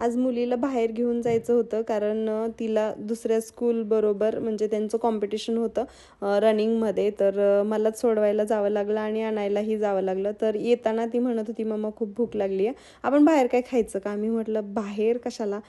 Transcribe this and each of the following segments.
आज मुलीला बाहेर घेऊन जायचं होतं कारण तिला दुसऱ्या स्कूलबरोबर म्हणजे त्यांचं कॉम्पिटिशन होतं रनिंगमध्ये तर मलाच सोडवायला जावं लागलं आणि आणायलाही जावं लागलं. तर येताना ती म्हणत होती मम्मा खूप भूक लागली आहे. आपण बाहेर काय खायचं का? मी म्हटलं बाहेर कशाला?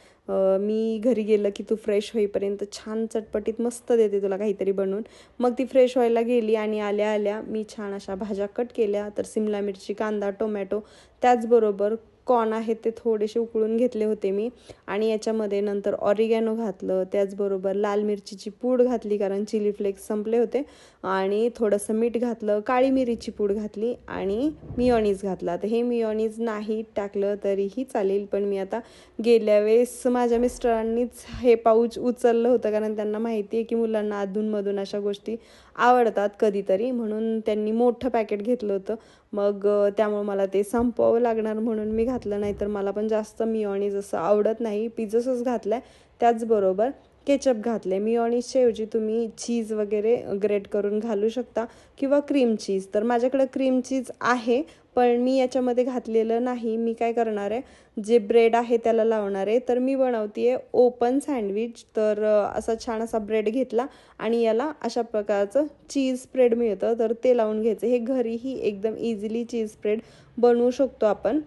मी घरी गेलं की तू फ्रेश होईपर्यंत छान चटपटीत मस्त देते तुला काहीतरी बनवून. मग ती फ्रेश व्हायला गेली आणि आल्या आल्या मी छान अशा भाज्या कट केल्या. तर सिमला मिरची कांदा टोमॅटो त्याचबरोबर कॉर्न आहेत ते थोडेसे उकळून घेतले होते मी. आणि याच्यामध्ये नंतर ऑरिगॅनो घातलं त्याचबरोबर लाल मिरचीची पूड घातली कारण चिली फ्लेक्स संपले होते. आणि थोडंसं मीठ घातलं काळी मिरीची पूड घातली आणि मिओनीज घातला. तर हे मिओनीज नाही टाकलं तरीही चालेल पण मी आता गेल्या वेळेस माझ्या मिस्टरांनीच हे पाऊच उचललं होतं कारण त्यांना माहिती आहे की मुलांना अधूनमधून अशा गोष्टी आवडतात कधीतरी म्हणून त्यांनी मोठं पॅकेट घेतलं होतं. मग त्यामुळं त्यामुळे मला ते संपवावं लागणार म्हणून मी घातलं. नाही तर मला पण जास्त मिओनीज असं आवडत नाही. पिझ्झसच घातला आहे त्याचबरोबर केचप घातले. मिओनीजच्या ऐवजी तुम्ही चीज वगैरे ग्रेट करून घालू शकता किंवा क्रीम चीज. तर माझ्याकडे क्रीम चीज आहे पण मी याच्यामध्ये घातलेलं नाही. मी काय करणार आहे? जे ब्रेड आहे त्याला लावणार आहे. तर मी बनवते आहे ओपन सँडविच. तर असा छान असा ब्रेड घेतला आणि याला अशा प्रकारचं चीज स्प्रेड मिळतं. तर ते लावून घ्यायचं. हे घरीही एकदम इझिली चीज स्प्रेड बनवू शकतो आपण.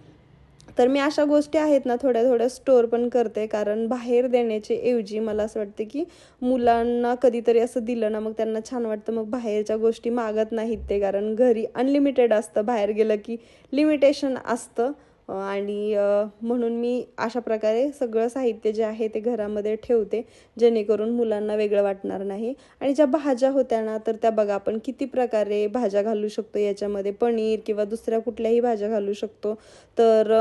तर मी अशा गोष्टी आहेत ना थोड्या थोड्या स्टोअर पण करते. कारण बाहेर देण्याचे ऐवजी मला असं वाटतं की मुलांना कधीतरी असं दिलं ना मग त्यांना छान वाटतं. मग बाहेरच्या गोष्टी मागत नाहीत ते. कारण घरी अनलिमिटेड असतं. बाहेर गेलं की लिमिटेशन असतं. आणि म्हणून मी अशा प्रकारे सगळं साहित्य जे आहे ते घरामध्ये ठेवते जेणेकरून मुलांना वेगळं वाटणार नाही. आणि ज्या भाज्या होत्या ना तर त्या बघा आपण किती प्रकारे भाज्या घालू शकतो. याच्यामध्ये पनीर किंवा दुसऱ्या कुठल्याही भाज्या घालू शकतो. तर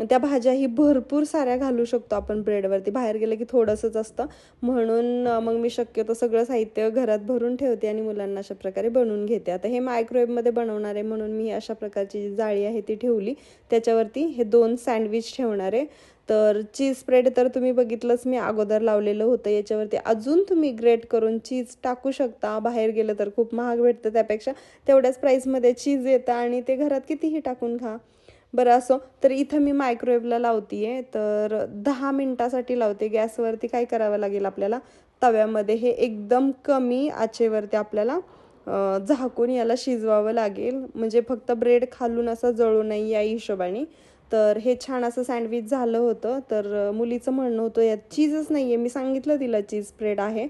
त्या भाज्याही भरपूर साऱ्या घालू शकतो आपण ब्रेडवरती. बाहेर गेलं की थोडंसंच असतं. म्हणून मग मी शक्यतो सगळं साहित्य घरात भरून ठेवते आणि मुलांना अशा प्रकारे बनवून घेते. आता हे मायक्रोवेवमध्ये बनवणार आहे म्हणून मी अशा प्रकारची जी जाळी आहे ती ठेवली. त्याच्यावरती हे दोन सँडविच ठेवणार आहे. तर चीज स्प्रेड तर तुम्ही बघितलंच मी अगोदर लावलेलं होतं याच्यावरती. अजून तुम्ही ग्रेट करून चीज टाकू शकता. बाहेर गेलं तर खूप महाग भेटतं त्यापेक्षा. तेवढ्याच प्राईसमध्ये चीज येतं आणि ते घरात कितीही टाकून खा. बरं असो. तर इथं मी मायक्रोवेव्हला लावते आहे तर दहा मिनटासाठी लावते. गॅसवरती काय करावं लागेल आपल्याला? तव्यामध्ये हे एकदम कमी आचेवरती आपल्याला झाकून याला शिजवावं लागेल. म्हणजे फक्त ब्रेड खालून असा जळू नये या हिशोबाने. तर हे छान असं सँडविच झालं होतं. तर मुलीचं म्हणणं होतं यात चीजच नाही आहे मी सांगितलं तिला चीज स्प्रेड आहे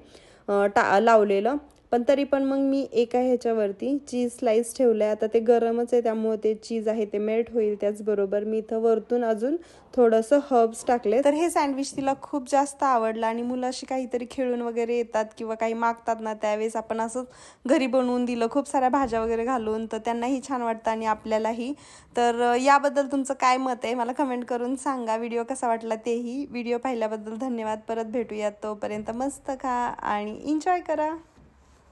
टा लावलेलं. पण तरी पण मग मी एका ह्याच्यावरती चीज स्लाईस ठेवलं आहे आता ते गरमच आहे त्यामुळे ते चीज आहे ते मेल्ट होईल त्याचबरोबर मी इथं वरतून अजून थोडंसं हर्ब्स टाकले तर हे सँडविच तिला खूप जास्त आवडलं आणि मुलं अशी काहीतरी खेळून वगैरे येतात किंवा काही मागतात ना त्यावेळेस आपण असं घरी बनवून दिलं खूप साऱ्या भाज्या वगैरे घालून तर त्यांनाही छान वाटतं आणि आपल्यालाही. तर याबद्दल तुमचं काय मत आहे? मला कमेंट करून सांगा. व्हिडिओ कसा वाटला तेही. व्हिडिओ पाहिल्याबद्दल धन्यवाद. परत भेटूयात तोपर्यंत. मस्त खा आणि एन्जॉय करा.